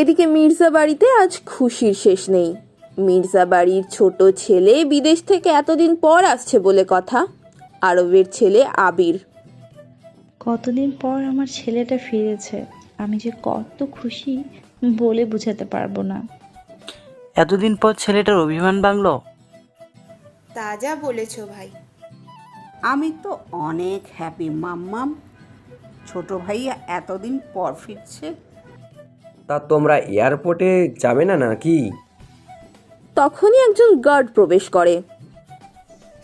এদিকে মির্জা বাড়িতে আজ খুশির শেষ নেই। মির্জা বাড়ির ছোট ছেলে বিদেশ থেকে এতদিন পর আসছে বলে কথা। আরবের ছেলে আবির। কতদিন পর আমার ছেলেটা ফিরেছে আমি যে কত খুশি বলে বোঝাতে পারব না। এতদিন পর ছেলেটার অভিমান বাংলো তা যা বলেছ ভাই। আমি তো অনেক হ্যাপি মাম্মাম। ছোট ভাইয়া এতদিন পর ফিরছে তা তোমরা এয়ারপোর্টে যাবে না নাকি? তখনই একজন গার্ড প্রবেশ করে।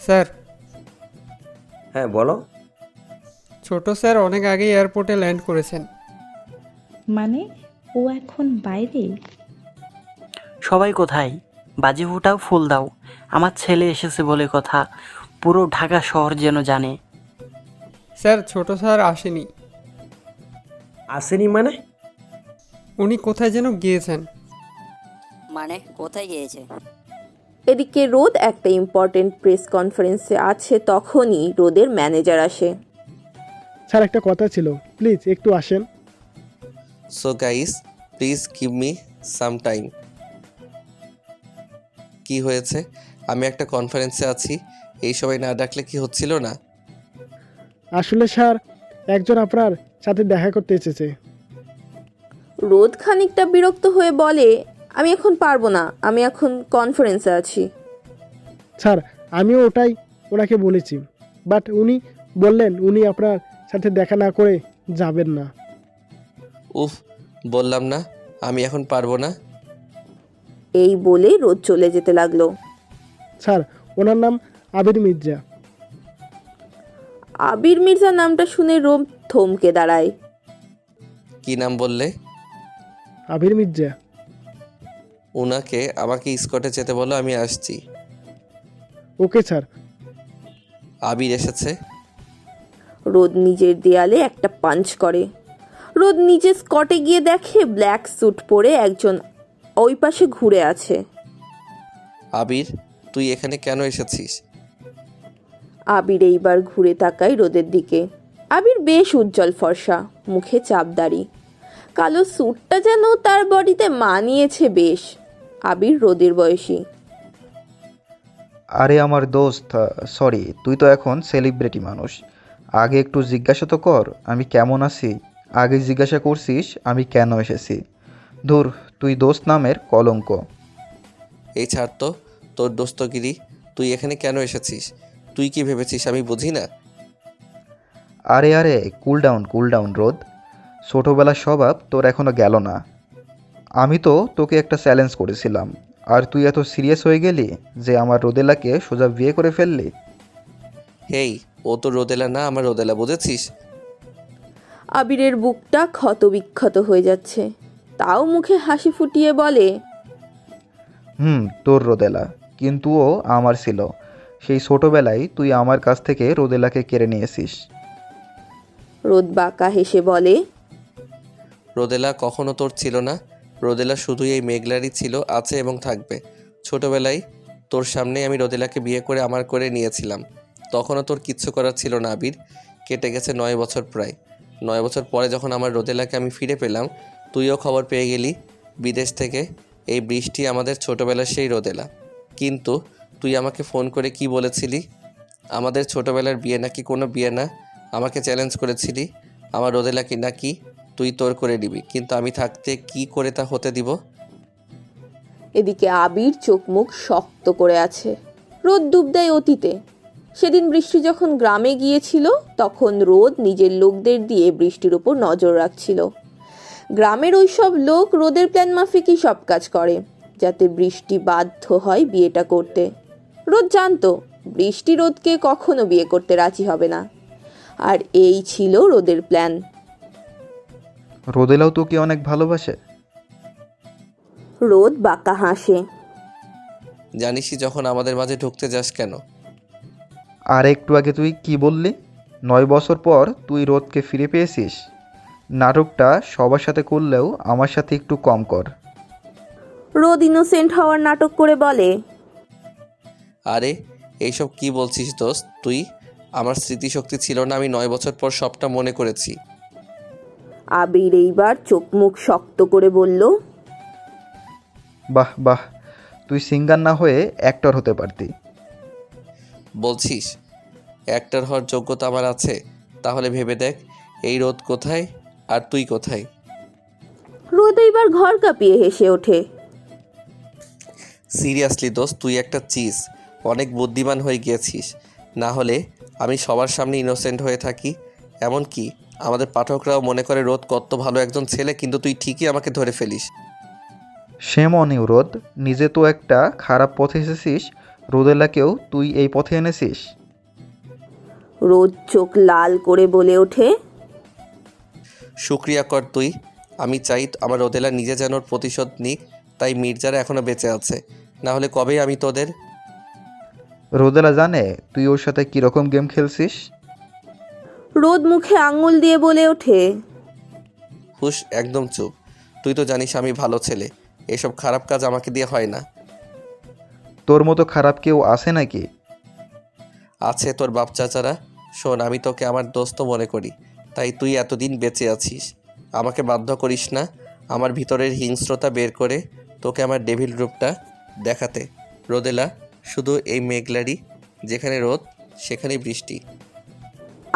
স্যার। হ্যাঁ বলো। ছোট স্যার অনেক আগে এয়ারপোর্টে ল্যান্ড করেছেন। মানে ও এখন বাইরে? সবাই কোথায়? বাজি ফুটাও ফুল দাও। আমার ছেলে এসেছে বলে কথা। পুরো ঢাকা শহর যেন জানে। স্যার ছোট স্যার আসেনি। আসেনি মানে? উনি কোথায় যেন গিয়েছেন। মানে কোথায় গিয়েছে? এদিকে রোদ একটা ইম্পর্টেন্ট প্রেস কনফারেন্সে আছে তখনই রোদের ম্যানেজার আসে। স্যার একটা কথা ছিল। প্লিজ একটু আসেন। So guys please give me some time কি হয়েছে? আমি একটা কনফারেন্সে আছি। এই সময় না ডাকলে কি হচ্ছিল না? আসলে স্যার একজন আপনার সাথে দেখা করতে এসেছে। রোদ খানিকটা বিরক্ত হয়ে বলে আমি এখন পারব না আমি এখন কনফারেন্সে আছি। স্যার আমিও ওটাই ওনাকে বলেছি বাট উনি বললেন উনি আপনার সাথে দেখা না করে যাবেন না। উফ বললাম না আমি এখন পারব না। এই বলে রোদ চলে যেতে লাগল। স্যার ওনার নাম আবির মির্জা। আবির মির্জা নামটা শুনে রোম থমকে দাঁড়ায়। কি নাম বললে? আবির মির্জা। ওনাকে আমাকে স্কটে যেতে বলো আমি আসছি। Okay sir. আবির এসেছে। রোদ নিজের দেয়ালে একটা পাঞ্চ করে। রোদ নিজে স্কটে গিয়ে দেখে ব্ল্যাক স্যুট পরে একজন ওই পাশে ঘুরে আছে। আবির তুই এখানে কেন এসেছিস? আবির এইবার ঘুরে তাকায় রোদের দিকে। আবির বেশ উজ্জ্বল ফর্সা মুখে চাপদারি কালো স্যুটটা যেন তার বডিতে মানিয়েছে বেশ। আবির রোদের বয়সী। আরে আমার দোস্ত সরি তুই তো এখন সেলিব্রিটি মানুষ। আগে একটু জিজ্ঞাসা তো কর আমি কেমন আছি? আগে জিজ্ঞাসা করছিস আমি কেন এসেছি? ধুর তুই দোস্ত নামের কলঙ্ক। এই ছাড় তো তোর দোস্তগিরি তুই এখানে কেন এসেছিস? তুই কি ভেবেছিস আমি বুঝি না? আরে আরে কুল ডাউন কুল ডাউন রোদ। ছোটোবেলার স্বভাব তোর এখনও গেল না। আমি তো তোকে একটা চ্যালেঞ্জ করেছিলাম। আর তুই এত সিরিয়াস হয়ে গেলি যে আমার রোদেলাকে সোজা বিয়ে করে ফেললি? হেই ও তো রোদেলা না আমার রোদেলা বুঝেছিস? আবিরের বুকটা ক্ষত বিক্ষত হয়ে যাচ্ছে। তাও মুখে হাসি ফুটিয়ে বলে হুম তোর রোদেলা কিন্তু ও আমার ছিল। সেই ছোটোবেলায় তুই আমার কাছ থেকে রোদেলাকে কেড়ে নিয়েছিস। রোদ বাঁকা হেসে বলে রোদেলা, কখনো তোর ছিল না? রোদেলা শুধুই এই মেঘলারই ছিল, আছে এবং থাকবে। ছোটবেলায় তোর সামনেই আমি রোদেলাকে বিয়ে করে আমার করে নিয়েছিলাম। তখনও তোর কিচ্ছু করার ছিল না, আবির। কেটে গেছে নয় বছর প্রায়। নয় বছর পরে যখন আমার রোদেলাকে আমি ফিরে পেলাম, তুইও খবর পেয়ে গেলি, বিদেশ থেকে। এই বৃষ্টি আমাদের ছোটবেলার সেই রোদেলা। কিন্তু তুই আমাকে ফোন করে কি বলেছিলি? আমাদের ছোটবেলার বিয়ে নাকি কোনো বিয়ে না? আমাকে চ্যালেঞ্জ করেছিলি? আমার রোদেলাকে নাকি তুই তোর করে নিবি, কিন্তু আমি থাকতে কি করে তা হতে দিব? এদিকে আবির চোখ মুখ শক্ত করে আছে। রোদ ডুব দেয় অতীতে। সেদিন বৃষ্টি যখন গ্রামে গিয়েছিল, তখন রোদ নিজের লোকদের দিয়ে বৃষ্টির উপর নজর রাখছিল। গ্রামের ওই সব লোক রোদের প্ল্যান মাফিকই সব কাজ করে, যাতে বৃষ্টি বাধ্য হয় বিয়েটা করতে। রোদ জানতো, বৃষ্টি রোদকে কখনো বিয়ে করতে রাজি হবে না। আর এই ছিল রোদের প্ল্যান। রোদেলাও তোকে অনেক ভালোবাসে। রোদ বাঁকা হাসে। জানিসই যখন আমাদের মাঝে ঢুকতে যাস কেন? আর একটু আগে তুই কি বললি? নয় বছর পর তুই রোদকে ফিরে পেয়েছিস। নাটকটা সবার সাথে করলেও আমার সাথে একটু কম কর। রোদ ইনোসেন্ট হওয়ার নাটক করে বলে। আরে এইসব কি বলছিস দোস্ত? তুই? আমার স্মৃতিশক্তি ছিল না আমি নয় বছর পর সবটা মনে করেছি। আবির এইবার চোখ মুখ শক্ত করে বলল বাহ বাহ তুই সিঙ্গার না হয়ে অ্যাক্টর হতে পারতি। বলছিস অ্যাক্টর হওয়ার যোগ্যতা আমার আছে তাহলে ভেবে দেখ এই রোদ কোথায় আর তুই কোথায়? রোদ এইবার ঘর কাঁপিয়ে হেসে ওঠে। সিরিয়াসলি দোস্ত তুই একটা চিজ অনেক বুদ্ধিমান হয়ে গিয়েছিস। না হলে আমি সবার সামনে ইনোসেন্ট হয়ে থাকি এমন কি? আমাদের পাঠকরাও মনে করে রোদ কত ভালো একজন ছেলে কিন্তু তুই ঠিকই আমাকে ধরে ফেলিস। সেম অনিউ রোদ নিজে তো একটা খারাপ পথে এসেছিস। রোদেলাকেও তুই এই পথে এনেছিস? রোদ চোখ লাল করে বলে ওঠে। শুক্রিয়া কর তুই। আমি চাই আমার রোদেলা নিজে যেন ওর প্রতিশোধ নিক তাই মির্জারা এখনও বেঁচে আছে। না হলে কবেই আমি তোদের? রোদেলা জানে তুই ওর সাথে কীরকম গেম খেলছিস। রোদ মুখে আঙুল দিয়ে বলে ওঠে। হুশ একদম চুপ। তুই তো জানিস আমি ভালো ছেলে। এসব খারাপ কাজ আমাকে দিয়ে হয় না। তোর মতো খারাপ কেউ আছে নাকি? আছে তোর বাপ চাচারা। শোন আমি তোকে আমার দোস্ত মনে করি। তাই তুই এতদিন বেঁচে আছিস। আমাকে বাধ্য করিস না আমার ভিতরের হিংস্রতা বের করে তোকে আমার ডেভিল রূপটা দেখাতে। রোদেলা শুধু এই মেঘলারি যেখানে রোদ সেখানেই বৃষ্টি।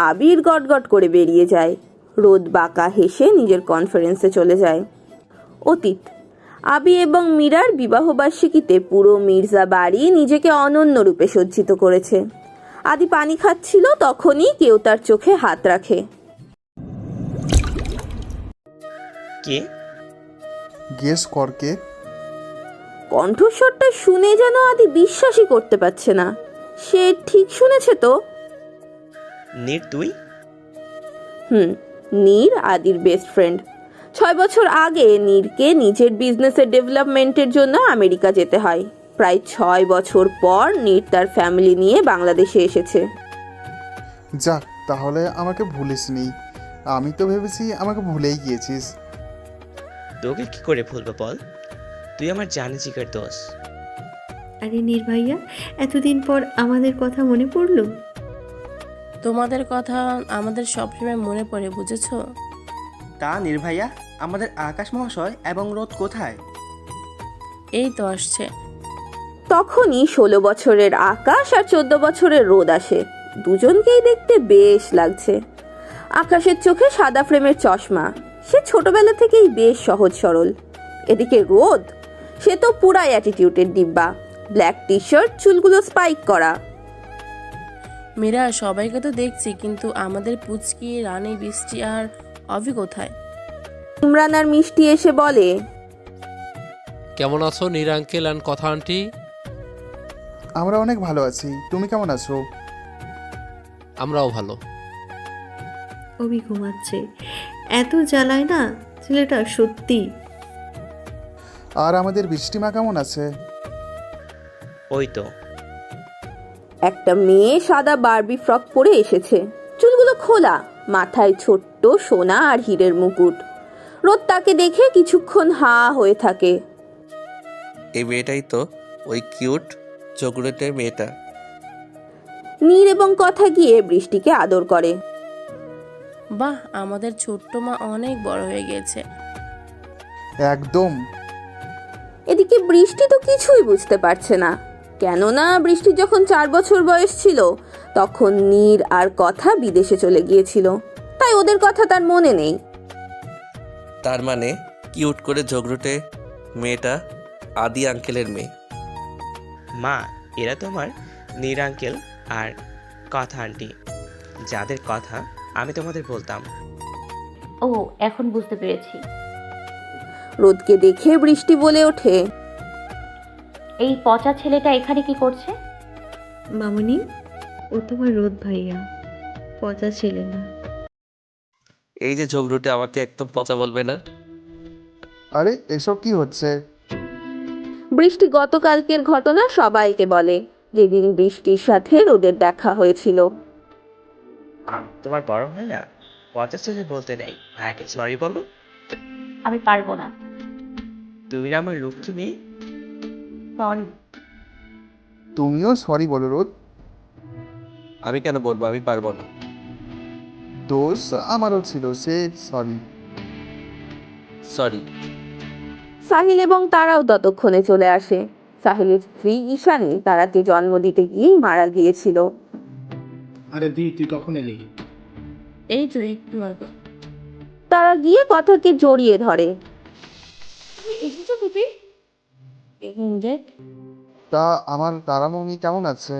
আবির গটগট করে বেরিয়ে যায়। রোদ বাঁকা হেসে নিজের কনফারেন্সে চলে যায়। অতীত আবি এবং মীরার বিবাহবার্ষিকীতে পুরো মির্জা বাড়ি নিজেকে অনন্য রূপে সজ্জিত করেছে। আদি পানি খাচ্ছিল তখনই কেউ তার চোখে হাত রাখে। কে? গেস কর কে কণ্ঠস্বরটা শুনে যেন আদি বিশ্বাসই করতে পারছে না। সে ঠিক শুনেছে তো? নীর তুই? হুম নীর আদির বেস্ট ফ্রেন্ড ছয় বছর আগে নীরকে নিজের বিজনেসের ডেভেলপমেন্টের জন্য আমেরিকা যেতে হয়। প্রায় ছয় বছর পর নীর তার ফ্যামিলি নিয়ে বাংলাদেশে এসেছে। যাক তাহলে আমাকে ভুলিসনি আমি তো ভেবেছি আমাকে ভুলেই গিয়েছিস। তোকে কি করে ভুলবো বল? তুই আমার জানে জিগার দোষ। আরে নীর ভাইয়া এতদিন পর আমাদের কথা মনে পড়ল? তোমাদের কথা আমাদের সবসময় মনে পড়ে বুঝেছ? তা নির্ভাইয়া আমাদের আকাশ মহাশয় এবং রোদ কোথায়? এই তো আসছে। তখনই ষোলো বছরের আকাশ আর চোদ্দ বছরের রোদ আসে। দুজনকেই দেখতে বেশ লাগছে। আকাশের চোখে সাদা ফ্রেমের চশমা। সে ছোটবেলা থেকেই বেশ সহজ সরল। এদিকে রোদ? সে তো পুরাই অ্যাটিটিউডের ডিব্বা। ব্ল্যাক টি শার্ট চুলগুলো স্পাইক করা। মীরা সবাইকে তো দেখছি কিন্তু আমাদের পুচকি রানী বৃষ্টি আর অভি কোথায়? ইমরান আর মিষ্টি এসে বলে কেমন আছো Neer uncle and Katha aunty? আমরা অনেক ভালো আছি। তুমি কেমন আছো? আমরাও ভালো। অভি ঘুমাচ্ছে। এত জ্বালায় না ছেলেটা সত্যি। আর আমাদের বৃষ্টিমা কেমন আছে? ওই তো। একটা মেয়ে সাদা বারবি ফ্রক পরে এসেছে। চুলগুলো খোলা মাথায় ছোট্ট সোনা আর হীরের মুকুট। রোদ তাকে দেখে কিছুক্ষণ হা হয়ে থাকে। এই মেয়েটাই তো ওই কিউট চকলেটে মেয়েটা। নীর এবং কথা গিয়ে বৃষ্টিকে আদর করে। বাহ আমাদের ছোট্ট মা অনেক বড় হয়ে গেছে। একদম। এদিকে বৃষ্টি তো কিছুই বুঝতে পারছে না। কেননা বৃষ্টির যখন চার বছর বয়স ছিল তখন নীর আর কথা বিদেশে চলে গিয়েছিল। তাই ওদের কথা তার মনে নেই। তার মানে কিউট করে ঝগড়ুটে মেয়েটা আদি আঙ্কেলের মেয়ে। মা এরা তোমার নীর আঙ্কেল আর কথা আন্টি। যাদের কথা আমি তোমাদের বলতাম। ও এখন বুঝতে পেরেছি। রোদকে দেখে বৃষ্টি বলে ওঠে। এই পচা ছেলেটা এখানে কি করছে? মামনি ও তোমার রোদ ভাইয়া। পচা ছেলে না। এই যে ঝগড়ুটে আমাকে একদম পচা বলবে না। আরে এসব কি হচ্ছে? বৃষ্টি গতকালকের ঘটনা সবাইকে বলে। যেদিন বৃষ্টির সাথে রোদের দেখা হয়েছিল। তোমার বড় হয় না পঞ্চাশ ছেলে বলতে নেই। ভাইকে সরি বলো। আমি পারব না। তুমি আমার লোক তুমি সরি তুমিও সরি বলো রোদ। আমি কেন বলব? আমি পারব না। দোষ আমারও ছিল সে সরি সরি সাহিল এবং তারাও ততক্ষণে চলে আসে। সাহিলের স্ত্রী ঈশানী তারাকে জন্ম দিতে গিয়েই মারা গিয়েছিল। আরে দি তুই কখন এলি? এই তো একটু আগে। তারা গিয়ে কথাকে জড়িয়ে ধরে। এসেছ পিপি দেখ। তা আমার তারামণি কেমন আছে?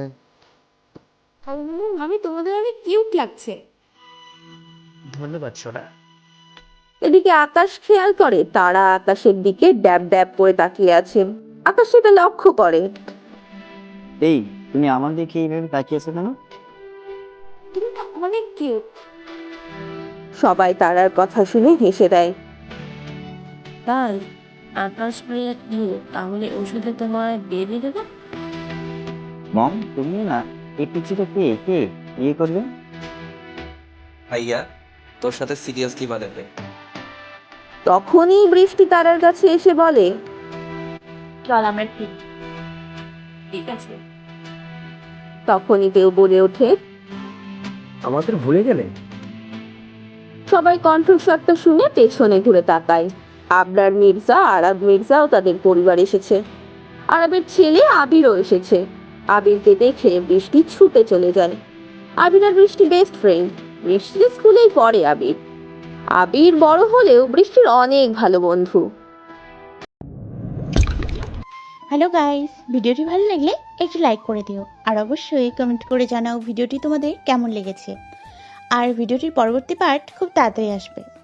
আমি তোমাদের অনেক কিউট লাগছে। ধন্যবাদ সোনা। এদিকে আকাশ খেয়াল করে তারা আকাশের দিকে ড্যাব ড্যাব করে তাকিয়ে আছে। আকাশ সেটা লক্ষ্য করে। এই তুমি আমার দিকে এইভাবে তাকিয়েছো কেন? তুমি তো অনেক কিউট সবাই তারার কথা শুনে হেসে দেয়। তাই? আকাশ ভাইয়া কিউট তাহলে ওষুধে তোমায় বিয়ে দিয়ে দেবো। মম তুমি না এই পিচিটা কে কে? বিয়ে করবে? ভাইয়া তোর সাথে সিরিয়াসলি বানাবে তখনই বৃষ্টি তারার কাছে এসে বলে চল আমরা ঠিক ঠিক আছে। তখনই কেউ বলে ওঠে আমাদের ভুলে গেলে? সবাই কণ্ঠস্বরটা শুনে পেছনে ঘুরে তাকায়। আবরার মির্জা, আরব মির্জাও তাদের পরিবার এসেছে। আরবের ছেলে আবিরও এসেছে। আবিরকে দেখে বৃষ্টি ছুটে চলে যায়। আবির আর বৃষ্টি বেস্ট ফ্রেন্ড বৃষ্টির স্কুলেই পড়ে আবির। আবির বড় হলেও বৃষ্টির অনেক ভালো বন্ধু। হ্যালো গাইস ভিডিওটি ভালো লাগলে একটু লাইক করে দিও। আর অবশ্যই কমেন্ট করে জানাও ভিডিওটি তোমাদের কেমন লেগেছে। আর ভিডিওটির পরবর্তী পার্ট খুব তাড়াতাড়ি আসবে।